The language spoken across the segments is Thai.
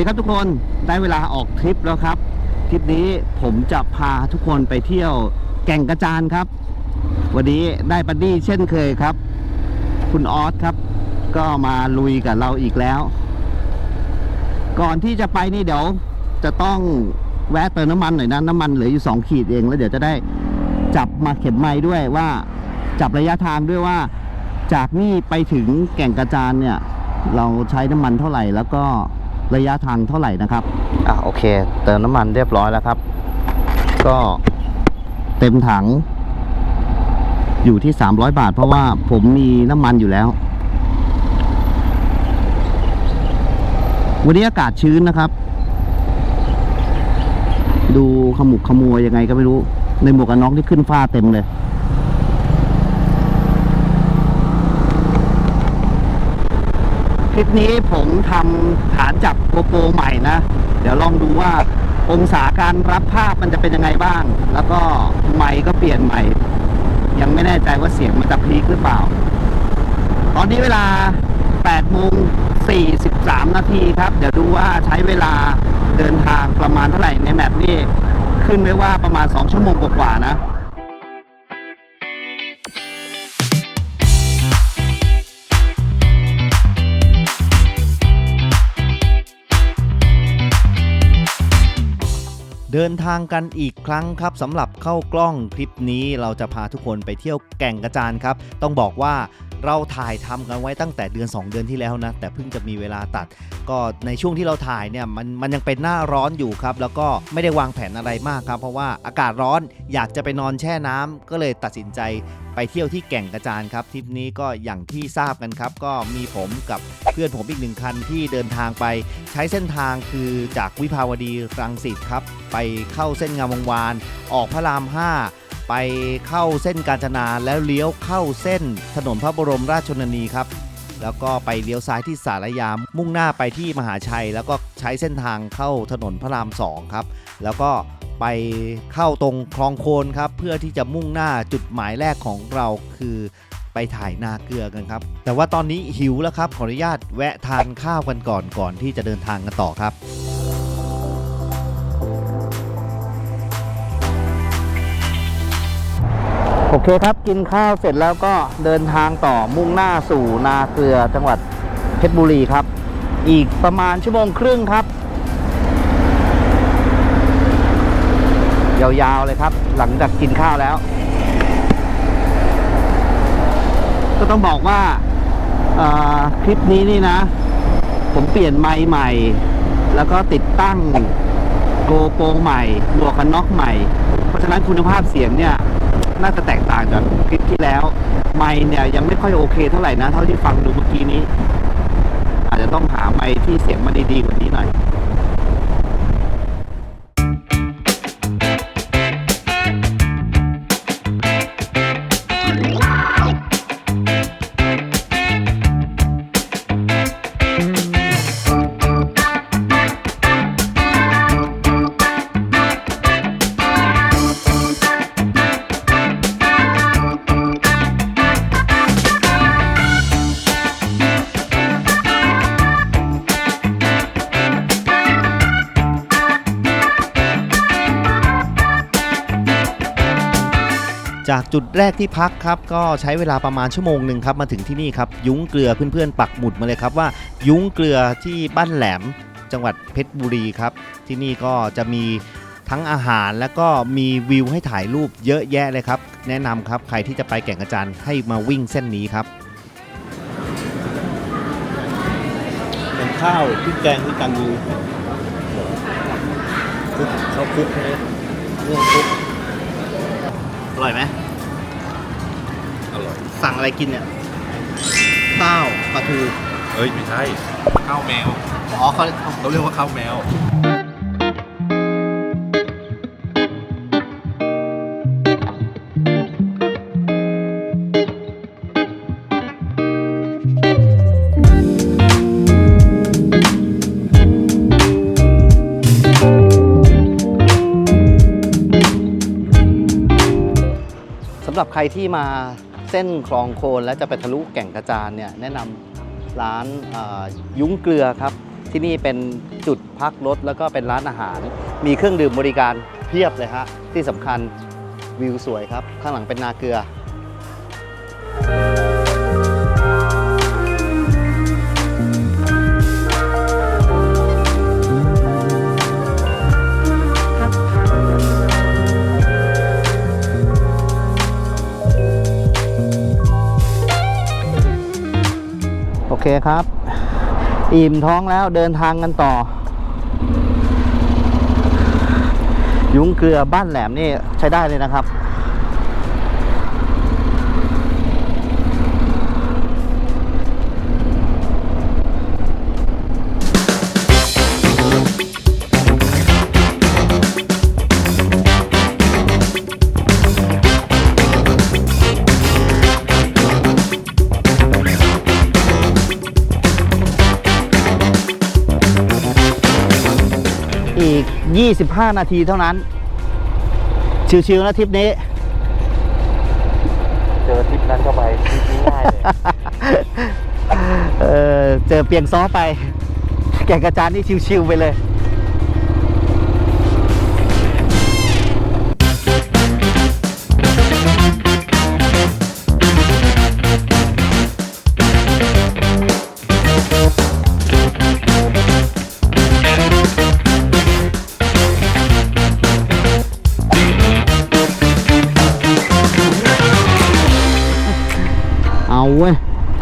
ดีครับทุกคนได้เวลาออกทริปแล้วครับทริปนี้ผมจะพาทุกคนไปเที่ยวแก่งกระจานครับ วันนี้ได้บัดดี้เช่นเคยครับ คุณออสครับ ก็มาลุยกับเราอีกแล้ว ก่อนที่จะไปนี่เดี๋ยวจะต้องแวะเติมน้ำมันหน่อยนะน้ำมันเหลืออยู่สองขีดเองแล้วเดี๋ยวจะได้จับมาเข็มไม้ด้วยว่าจับระยะทางด้วยว่า จากนี่ไปถึงแก่งกระจานเนี่ย เราใช้น้ำมันเท่าไหร่แล้วก็ ระยะทางเท่าไหร่นะครับ อะโอเค เติมน้ำมันเรียบร้อยแล้วครับ ก็เต็มถัง อยู่ที่ 300 บาท เพราะว่าผมมีน้ำมันอยู่แล้ว วันนี้อากาศชื้นนะครับ ดูขมุกขมัวยังไงก็ไม่รู้ ในหมวกกันน็อกที่ขึ้นฟ้าเต็มเลย ลิปนี้ผมทำฐานจับโกโปรใหม่นะ เดี๋ยวลองดูว่าองศาการรับภาพมันจะเป็นยังไงบ้าง แล้วก็ไมค์ก็เปลี่ยนใหม่ ยังไม่แน่ใจว่าเสียงมันจะพีคหรือเปล่า ตอนนี้เวลา8โมง43 นาทีครับ เดี๋ยวดูว่าใช้เวลาเดินทางประมาณเท่าไหร่ในแมปนี่ขึ้นไว้ว่าประมาณ 2 ชั่วโมงกว่าๆนะ เดินทางกันอีกครั้งครับสำหรับเข้ากล้องคลิปนี้เราจะพาทุกคนไปเที่ยวแก่งกระจานครับ ต้องบอกว่า เราถ่ายทำกันไว้ตั้งแต่เดือน 2 เดือนที่แล้วนะ แต่เพิ่งจะมีเวลาตัด ก็ในช่วงที่เราถ่ายเนี่ยมันมันยังเป็นหน้าร้อนอยู่ครับ แล้วก็ไม่ได้วางแผนอะไรมากครับ เพราะว่าอากาศร้อนอยากจะไปนอนแช่น้ำก็เลยตัดสินใจไปเที่ยวที่แก่งกระจานครับทริปนี้ก็อย่างที่ทราบกันครับ ก็มีผมกับเพื่อนผมอีกหนึ่งคันที่เดินทางไป ใช้เส้นทางคือจากวิภาวดีรังสิตครับ ไปเข้าเส้นงามวงวาน ออกพระราม 5 ไปเข้าเส้นกาญจนาแล้วเลี้ยวเข้าเส้นถนนพระบรมราชชนนีครับ แล้วก็ไปเลี้ยวซ้ายที่สารยาม มุ่งหน้าไปที่มหาชัย แล้วก็ใช้เส้นทางเข้าถนนพระราม2ครับ แล้วก็ไปเข้าตรงคลองโคนครับ เพื่อที่จะมุ่งหน้าจุดหมายแรกของเราคือไปถ่ายนาเกลือกันครับ แต่ว่าตอนนี้หิวแล้วครับ ขออนุญาตแวะทานข้าวกันก่อนก่อนที่จะเดินทางกันต่อครับ โอเคครับกินข้าวเสร็จแล้วก็เดินทางต่อมุ่งหน้าสู่นาเกลือจังหวัดเพชรบุรีครับ อีกประมาณชั่วโมงครึ่งครับ ยาวๆเลยครับ หลังจากกินข้าวแล้ว ก็ต้องบอกว่าคลิปนี้นี่นะ ผมเปลี่ยนไมค์ใหม่ แล้วก็ติดตั้งโกโปรใหม่หมวกกันน็อกใหม่ เพราะฉะนั้นคุณภาพเสียงเนี่ย น่าจะแตกต่างจากคลิปที่แล้ว ไม่เนี่ยยังไม่ค่อยโอเคเท่าไหร่นะ เท่าที่ฟังดูเมื่อกี้นี้ อาจจะต้องหาไม้ที่เสียงมันดีๆกว่านี้หน่อย จากจุดแรกที่พักครับก็ใช้เวลาประมาณชั่วโมงหนึ่งครับมาถึงที่นี่ครับยุ้งเกลือเพื่อนๆปักหมุดมาเลยครับว่า ยุ้งเกลือที่บ้านแหลมจังหวัดเพชรบุรีครับ ที่นี่ก็จะมีทั้งอาหารแล้วก็มีวิวให้ถ่ายรูปเยอะแยะเลยครับ แนะนำครับใครที่จะไปแก่งกระจานให้มาวิ่งเส้นนี้ครับเป็นข้าวพริกแกงที่กันดูคุกเขาคุกใช่ไหมเรื่องคุกอร่อยไหม สั่งอะไรกินเนี่ยข้าวปลาทูเอ้ยไม่ใช่ข้าวแมวอ๋อเขาเขาเรียกว่าข้าวแมวสำหรับใครที่มา เส้นคลองโคนแล้วจะไปทะลุแก่งกระจานเนี่ยแนะนำร้านยุ้งเกลือครับ ที่นี่เป็นจุดพักรถแล้วก็เป็นร้านอาหาร มีเครื่องดื่มบริการเพียบเลยฮะที่สำคัญวิวสวยครับ ข้างหลังเป็นนาเกลือ อยครับ อิ่มท้องแล้วเดินทางกันต่อ ยุ้งเกลือบ้านแหลมนี่ใช้ได้เลยนะครับ 25 นาทีเท่านั้น ชิวๆนะทริปนี้ เจอทริปนั้นเข้าไปทริปนี้ง่ายเลยเออเจอเปียงซ้อไป แก่งกระจานนี่ชิวๆไปเลย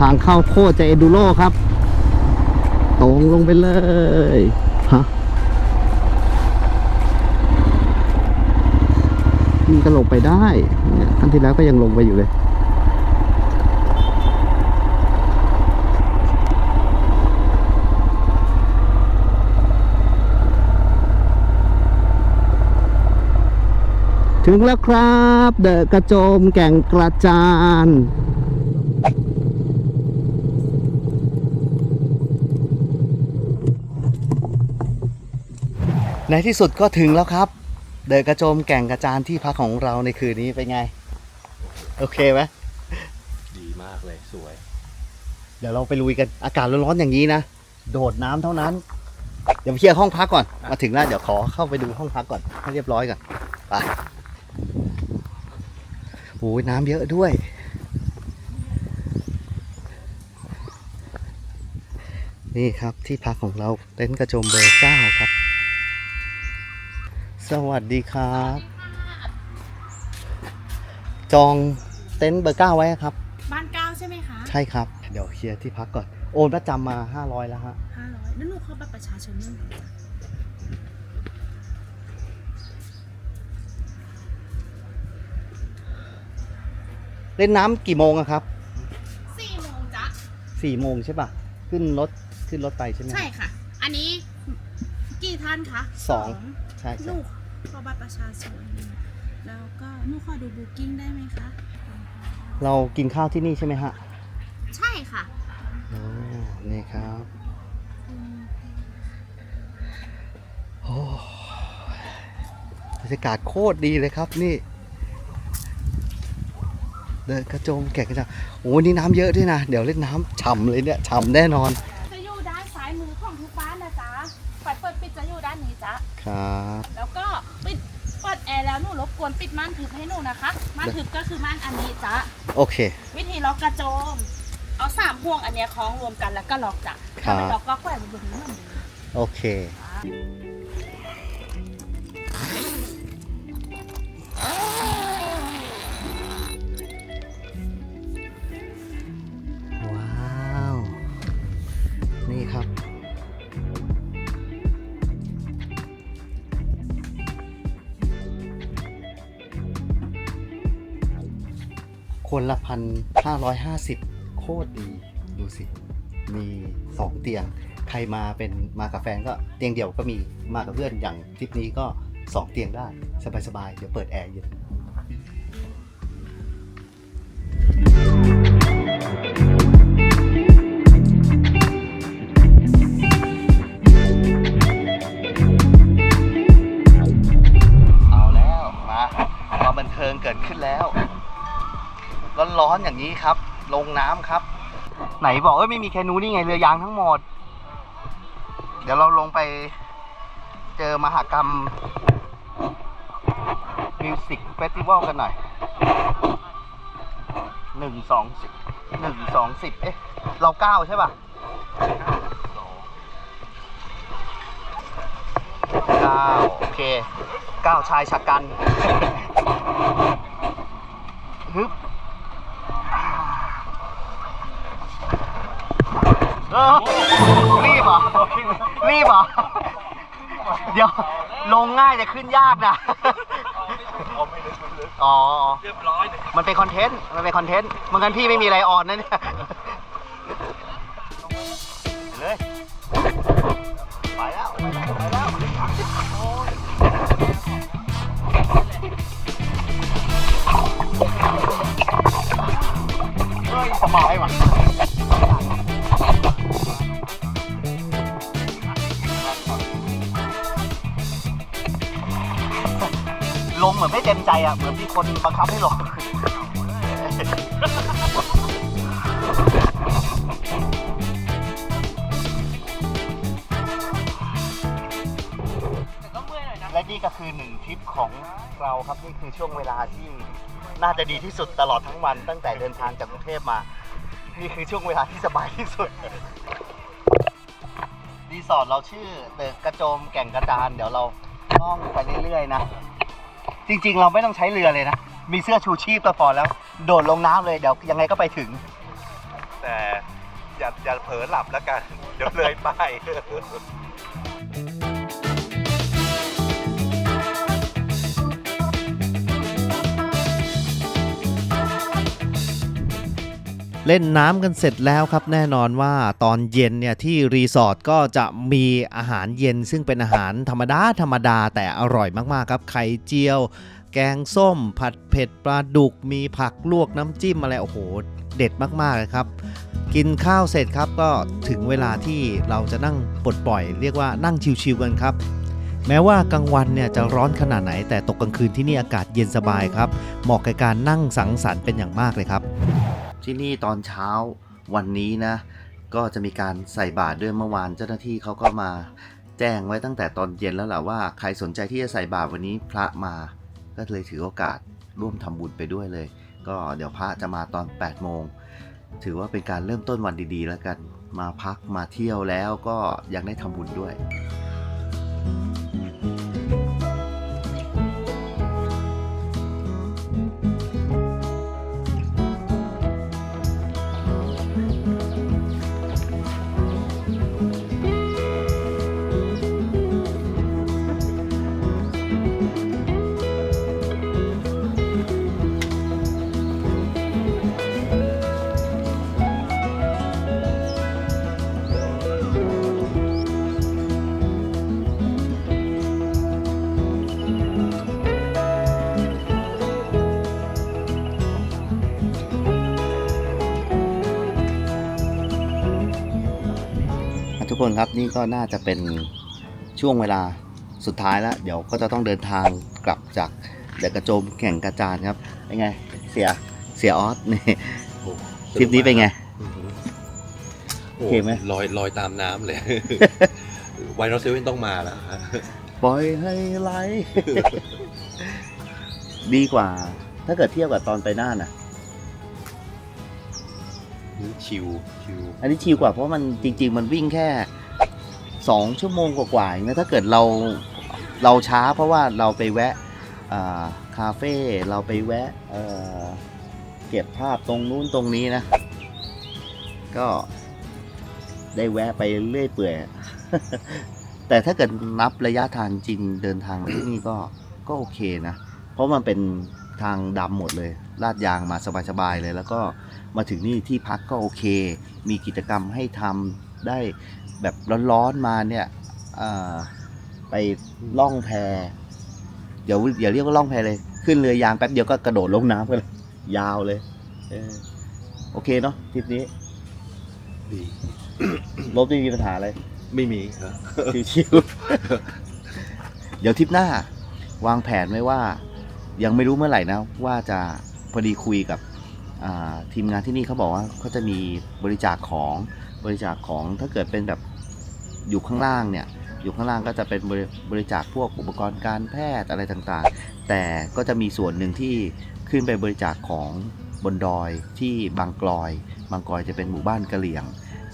ทางเข้าโคตรจะเอดูโรครับ ตรงลงไปเลยฮะนี่ก็ลงไปได้เนี่ยครั้งที่แล้วก็ยังลงไปอยู่เลยถึงแล้วครับ เดอะกระโจมแก่งกระจาน ในที่สุดก็ถึงแล้วครับ เดอะกระโจมแก่งกระจานที่พักของเราในคืนนี้เป็นไง โอเคไหมดีมากเลยสวย เดี๋ยวเราไปลุยกันอากาศร้อนๆอย่างนี้นะ โดดน้ำเท่านั้น เดี๋ยวไปเคลียร์ห้องพักก่อน มาถึงแล้วเดี๋ยวขอเข้าไปดูห้องพักก่อนให้เรียบร้อยก่อนไปโอ้ยน้ำเยอะด้วย นี่ครับที่พักของเราเต็นท์กระโจมเบอร์เก้าครับ สวัสดีครับ จองเต็นท์เบอร์เก้าไว้ครับ บ้านเก้าใช่ไหมคะใช่ครับ เดี๋ยวเคลียร์ที่พักก่อน โอนประจำมา 500 แล้วฮะห้าร้อยแล้วหนูเข้าบัตรประชาชนยังไงเล่นน้ำกี่โมงอะครับสี่โมงจ้ะ4โมงใช่ป่ะขึ้นรถขึ้นรถไปใช่ไหมใช่ค่ะ อันนี้กี่ท่านคะสอง ใช่หใช่ นูข อบัตรประชาชนแล้วก็หนูขอดูบุ๊กิ้งได้ไหมคะ เรากินข้าวที่นี่ใช่ไหมฮะใช่ค่ะ อ๋อนี่ครับโอ้บรรยากาศโคตรดีเลยครับนี่ เดินกระโจมแก่งกระจานโอ้นี่น้ำเยอะด้วยนะ เดี๋ยวเล่นน้ำฉ่ำเลยเนี่ยฉ่ำแน่นอน จะอยู่ด้านซ้ายมือของทุกบ้านนะจ๊ะฝ่ายเปิดปิดจะอยู่ด้านนี้จ๊ะ ครับ แล้วก็ปิดเปิดแอร์แล้วหนูรบ กวนปิดม่านทึบให้หนูนะคะ ม่านทึบก็คือม่านอันนี้จ๊ะโอเค วิธีล็อกกระโจม เอาสามห่วงอันเนี้ยคล้องรวมกันแล้วก็ล็อกจ้ะครับถ้าไม่ล็อกก็แขวนบนนี้เหมือนเดิมโอเค คนละพันห้าร้อยห้าสิบโคตรดี ดูสิ มีสองเตียง ใครมาเป็นมากับแฟนก็เตียงเดียวก็มีมากับเพื่อนอย่างทริปนี้ก็สองเตียงได้ สบายๆ เดี๋ยวเปิดแอร์เย็นเอาแล้ว มาความบันเทิงเกิดขึ้นแล้ว ร้อนๆอย่างนี้ครับ ลงน้ำครับ ไหนบอกว่าไม่มีแคนูนี่ไงเรือยางทั้งหมด เดี๋ยวเราลงไปเจอมหากรรมมิวสิกเฟสติวัลกันหน่อยหนึ่งสองสิบหนึ่งสองสิบเอ๊ะ เราเก้าใช่ป่ะเก้าโอเคเก้าชายชะกัน ฮึบ เออรีบเหรอรีบเหรอเดี๋ยวลงง่ายแต่ขึ้นยากนะอ๋อ เรียบร้อยเลยมันเป็นคอนเทนต์ มันเป็นคอนเทนต์ไมันกันพี่ไม่มีอะไรออนนะเนี่ยไปเลยไปแล้วไปแล้ว ไปแล้ว เฮ้ยสบายว่ะ ลงเหมือนไม่เต็มใจอะ เหมือนมีคนบังคับให้ลงและนี่ก็คือหนึ่งทริปของเราครับนี่คือช่วงเวลาที่น่าจะดีที่สุดตลอดทั้งวันตั้งแต่เดินทางจากกรุงเทพมา นี่คือช่วงเวลาที่สบายที่สุดรีสอร์ทเราชื่อเดอะกระโจมแก่งกระจาน เดี๋ยวเราล่องไปเรื่อยๆนะ จริงๆ เราไม่ต้องใช้เรือเลยนะ มีเสื้อชูชีพก็พอแล้ว โดดลงน้ำเลยเดี๋ยวยังไงก็ไปถึง แต่อย่าอย่าเผลอหลับแล้วกัน เดี๋ยวเลยไป เล่นน้ำกันเสร็จแล้วครับ แน่นอนว่าตอนเย็นเนี่ยที่รีสอร์ทก็จะมีอาหารเย็น ซึ่งเป็นอาหารธรรมดาธรรมดาแต่อร่อยมากๆครับไข่เจียว แกงส้ม ผัดเผ็ดปลาดุก มีผักลวกน้ำจิ้มอะไรโอ้โหเด็ดมากๆเลยครับ กินข้าวเสร็จครับก็ถึงเวลาที่เราจะนั่งปลดปล่อย เรียกว่านั่งชิวๆกันครับแม้ว่ากลางวันเนี่ยจะร้อนขนาดไหน แต่ตกกลางคืนที่นี่อากาศเย็นสบายครับเหมาะกับการนั่งสังสรรค์เป็นอย่างมากเลยครับ ที่นี่ตอนเช้าวันนี้นะ ก็จะมีการใส่บาตรด้วยเมื่อวานเจ้าหน้าที่เขาก็มาแจ้งไว้ตั้งแต่ตอนเย็นแล้วแหละว่าใครสนใจที่จะใส่บาตรวันนี้พระมาก็เลยถือโอกาสร่วมทำบุญไปด้วยเลย ก็เดี๋ยวพระจะมาตอน8โมงถือว่าเป็นการเริ่มต้นวันดีๆ แล้วกัน มาพักมาเที่ยวแล้วก็ยังได้ทำบุญด้วย กคนครับนี่ก็น่าจะเป็นช่วงเวลาสุดท้ายแล้ว เดี๋ยวก็จะต้องเดินทางกลับจากเดอะกระโจมแข่งกระจานครับเป็นไง เสียเสียออสนี่ทริปนี้เป็นไงโอเคไหมลอยลอยตามน้ำเลยไวรัสเซเว่นต้องมาแล้วฮะปล่อยให้ไหลดีกว่า ถ้าเกิดเทียบกับตอนไปน่านอ่ะชิวชิวอันนี้ชิลกว่าเพราะมันจริง ๆ มันวิ่งแค่สองชั่วโมงกว่าๆเองนะถ้าเกิดเราเราช้าเพราะว่าเราไปแวะอ่าคาเฟ่เราไปแวะเอ่อเก็บภาพตรงนู้นตรงนี้นะ ก็ได้แวะไปเรื่อยเปื่อย แต่ถ้าเกิดนับระยะทางจริงเดินทางมาที่นี่ก็ก็โอเคนะ เพราะมันเป็นทางดำหมดเลย ลาดยางมาสบายๆเลย แล้วก็มาถึงนี่ที่พักก็โอเค มีกิจกรรมให้ทำได้แบบร้อนๆมาเนี่ยอ่าไปล่องแพเดี๋ยวอย่าเรียกว่าล่องแพเลย ขึ้นเรือยางแป๊บเดียวก็กระโดดลงน้ำกันเลยยาวเลยเออโอเคเนาะทริปนี้ดีรถไม่มีปัญหาอะไรไม่มีครับชิวๆเดี๋ยวทริปหน้า วางแผนไว้ว่า ยังไม่รู้เมื่อไหร่นะ ว่าจะ พอดีคุยกับทีมงานที่นี่เขาบอกว่าเขาจะมีบริจาคของบริจาคของถ้าเกิดเป็นแบบอยู่ข้างล่างเนี่ยอยู่ข้างล่างก็จะเป็นบริบริจาคพวกอุปกรณ์การแพทย์อะไรต่างๆ แต่ก็จะมีส่วนหนึ่งที่ขึ้นไปบริจาคของบนดอยที่บางกลอย บางกลอยจะเป็นหมู่บ้านกะเหรี่ยง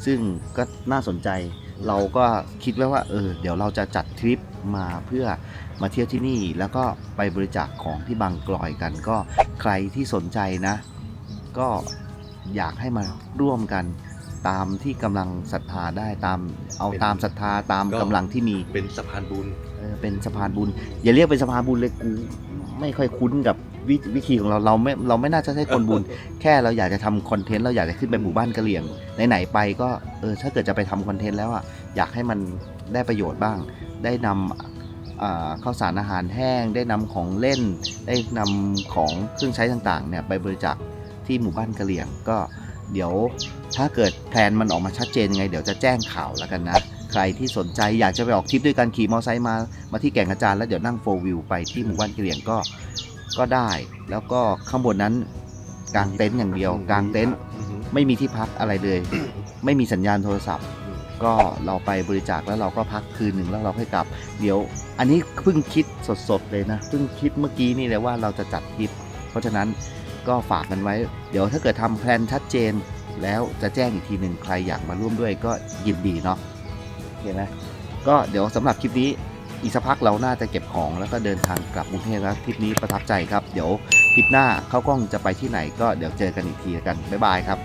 ซึ่งก็น่าสนใจ เราก็คิดไว้ว่าเออเดี๋ยวเราจะจัดทริปมาเพื่อมาเที่ยวที่นี่ แล้วก็ไปบริจาคของที่บางกลอยกัน ก็ใครที่สนใจนะ ก็อยากให้มาร่วมกันตามที่กำลังศรัทธาได้ตามเอาตามศรัทธาตามกำลังที่มีเป็นสะพานบุญเออเป็นสะพานบุญ อย่าเรียกเป็นสะพานบุญเลยกูไม่ค่อยคุ้นกับ ววิธีของเราเราไม่เราไม่น่าจะใช่คนบุญ แค่เราอยากจะทำคอนเทนต์เราอยากจะขึ้นไปหมู่บ้านกะเหรี่ยงไหนๆไปก็เออถ้าเกิดจะไปทำคอนเทนต์แล้วอะอยากให้มันได้ประโยชน์บ้าง ได้นำข้าวสารอาหารแห้ง ได้นำของเล่น ได้นำของเครื่องใช้ต่างๆเนี่ยไปบริจาคที่หมู่บ้านกะเหรี่ยงก็เดี๋ยวถ้าเกิดแผนมันออกมาชัดเจนยังไง เดี๋ยวจะแจ้งข่าวแล้วกันนะ ใครที่สนใจอยากจะไปออกทริปด้วยกันขี่มอเตอร์ไซค์มามาที่แก่งกระจานแล้วเดี๋ยวนั่งโฟวิวไปที่หมู่บ้านกะเหรี่ยงก็ ก็ได้ แล้วก็ข้างบนนั้นกางเต็นท์อย่างเดียวกางเต็นท์ไม่มีที่พักอะไรเลย ไม่มีสัญญาณโทรศัพท์ ก็เราไปบริจาคแล้วเราก็พักคืนหนึ่งแล้วเราค่อยกลับ เดี๋ยว อันนี้เพิ่งคิดสดๆเลยนะเพิ่งคิดเมื่อกี้นี่เลยว่าเราจะจัดทริป เพราะฉะนั้นก็ฝากกันไว้ เดี๋ยวถ้าเกิดทำแพลนชัดเจน แล้วจะแจ้งอีกทีหนึ่งใครอยากมาร่วมด้วยก็ยินดีเนาะเห็นไหมก็เดี๋ยวสำหรับคลิปนี้ อีกสักพักเราน่าจะเก็บของแล้วก็เดินทางกลับกรุงเทพแล้วทริปนี้ประทับใจครับ เดี๋ยวทริปหน้าเข้ากล้องจะไปที่ไหนก็เดี๋ยวเจอกันอีกทีกันบ๊ายบายครับ